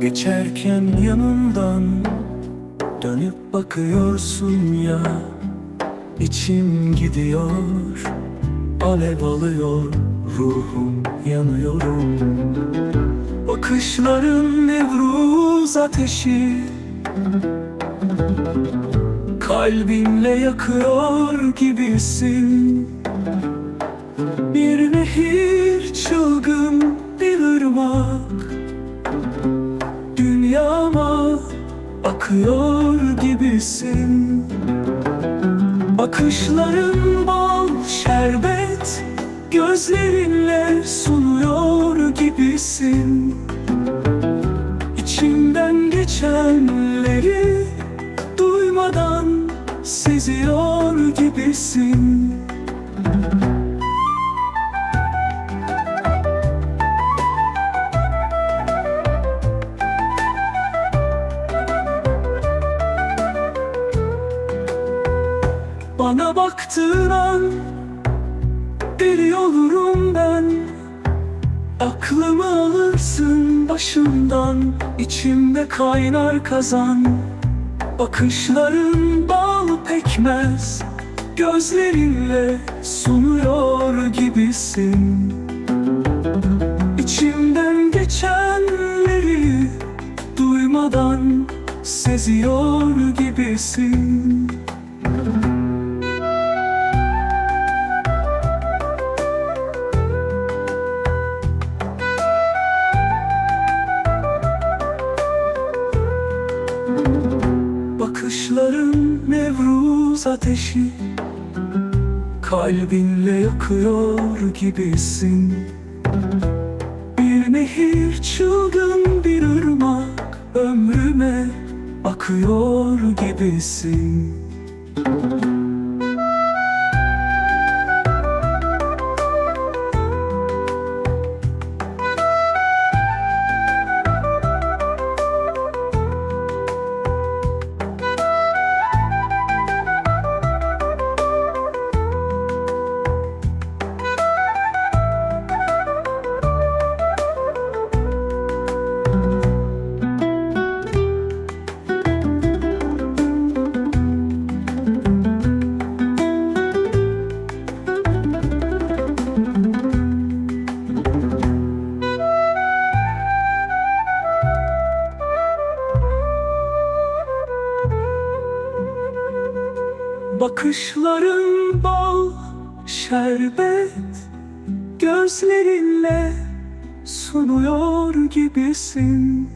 Geçerken yanından Dönüp bakıyorsun ya. İçim gidiyor Alev alıyor ruhum yanıyorum Bakışların nevruz ateşi Kalbimle yakıyor gibisin. Bir nehir çılgın bir ırmak. Dünyama akıyor gibisin. Bakışların bal şerbet Gözlerinle sunuyor gibisin gibisin Bana baktığın an Deli olurum ben. Aklımı alırsın başımdan İçimde kaynar kazan. Bakışların bal pekmez Gözlerinle sunuyor gibisin. İçimden geçenleri Duymadan seziyor gibisin Bakışların Nevruz ateşi Kalbinle yakıyor gibisin. Bir nehir çılgın bir ırmak Ömrüme akıyor gibisin Bakışların bal, şerbet Gözlerinle sunuyor gibisin